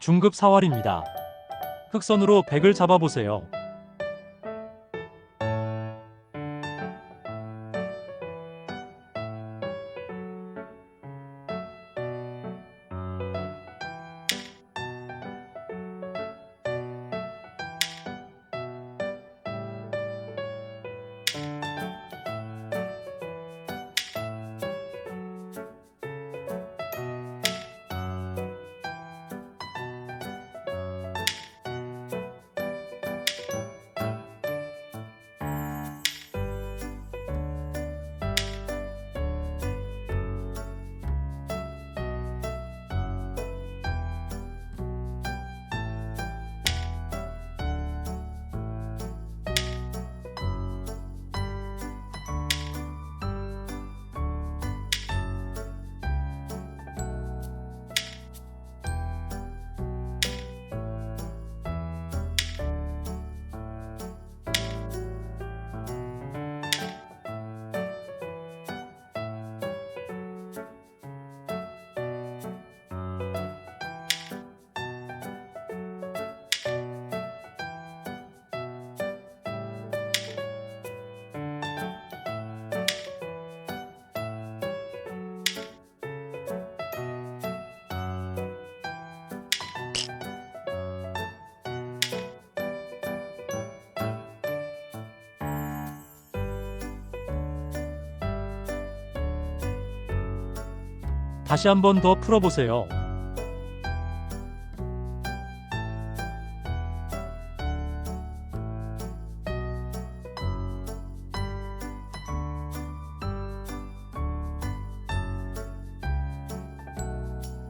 중급 사활입니다. 흑선으로 100을 잡아보세요. 다시 한 번 더 풀어보세요.